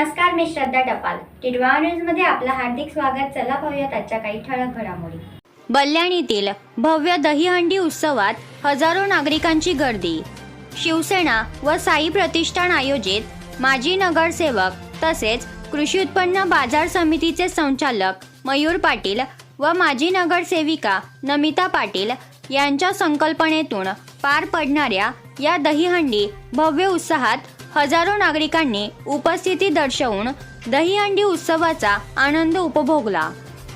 मी श्रद्धा टपाल. टिडवा न्यूजमध्ये आपलं हार्दिक स्वागत. चला पाहूयात आजच्या काही ठळक घडामोडी. बल्याणीतील भव्य दहीहंडी उत्सवात हजारो नागरिकांची गर्दी. शिवसेना व साई प्रतिष्ठान आयोजित माजी नगरसेवक तसेच कृषी उत्पन्न बाजार समितीचे संचालक मयूर पाटील व माजी नगरसेविका नमिता पाटील यांच्या संकल्पनेतून पार पडणाऱ्या या दहीहंडी भव्य उत्साहात हजारो नागरिकांनी उपस्थिती दर्शवून दहीहंडी उत्सवाचा आनंद उपभोगला.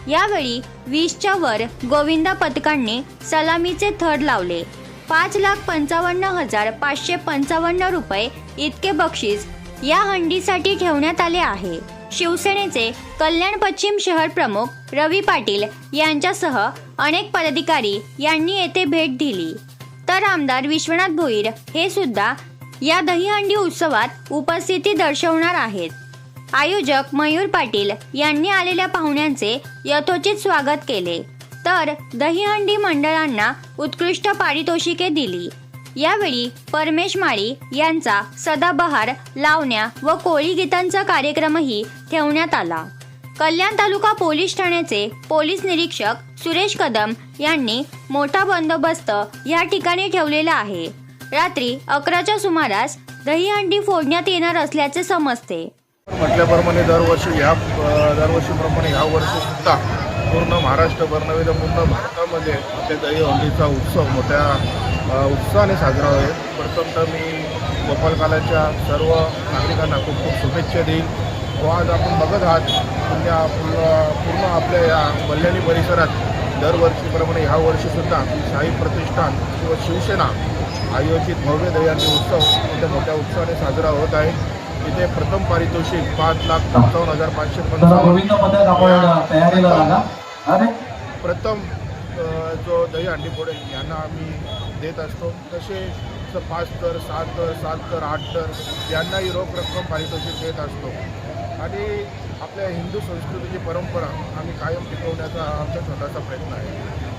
यावेळी वीसच्या वर गोविंदा पथकांनी सलामीचे थर लावले. पाच लाख पंचावन्न हजार पाचशे पंचावन्न रुपये इतके बक्षीस या हंडीसाठी ठेवण्यात आले आहे. शिवसेनेचे कल्याण पश्चिम शहर प्रमुख रवी पाटील यांच्यासह अनेक पदाधिकारी यांनी येथे भेट दिली. तर आमदार विश्वनाथ भोईर हे सुद्धा या दहीहंडी उत्सवात उपस्थिती दर्शवणार आहेत. आयोजक मयूर पाटील यांनी आलेल्या पाहुण्यांचे यथोचित स्वागत केले. तर दहीहंडी मंडळांना उत्कृष्ट पारितोषिके दिली. यावेळी परमेश माळी यांचा सदाबहार लावण्या व कोळी गीतांचा कार्यक्रमही ठेवण्यात आला. कल्याण तालुका पोलीस ठाण्याचे पोलीस निरीक्षक सुरेश कदम यांनी मोठा बंदोबस्त या ठिकाणी ठेवलेला आहे. रात्री अकराच्या सुमारास दहीहंडी फोडण्यात येणार असल्याचे समजते. म्हटल्याप्रमाणे दरवर्षी ह्या दरवर्षीप्रमाणे ह्या वर्षी सुद्धा पूर्ण महाराष्ट्रभर नव्हे तर पूर्ण भारतामध्ये ते दहीहंडीचा उत्सव मोठ्या उत्साहाने साजरा होईल. प्रथमतः मी गोपालकालाच्या सर्व नागरिकांना खूप खूप शुभेच्छा देईल. व आज आपण बघत आहात पुण्या पूर्ण पूर्ण आपल्या या कल्याणी परिसरात दरवर्षीप्रमाणे ह्या वर्षीसुद्धा शाही प्रतिष्ठान किंवा शिवसेना आयोजित भव्य दहीहंडी उत्सव मोठ्या मोठ्या उत्साहाने साजरा होत आहे. इथे प्रथम पारितोषिक पाच लाख पंचावन्न हजार पाचशे पंचावन्न प्रथम जो दही अंडी फोडे यांना आम्ही देत असतो. तसे पाच तर सात तर सात तर आठ तर यांनाही रोख रक्कम पारितोषिक देत असतो. आणि आपल्या हिंदू संस्कृतीची परंपरा आम्ही कायम टिकवण्याचा आमचा छोटासा प्रयत्न आहे.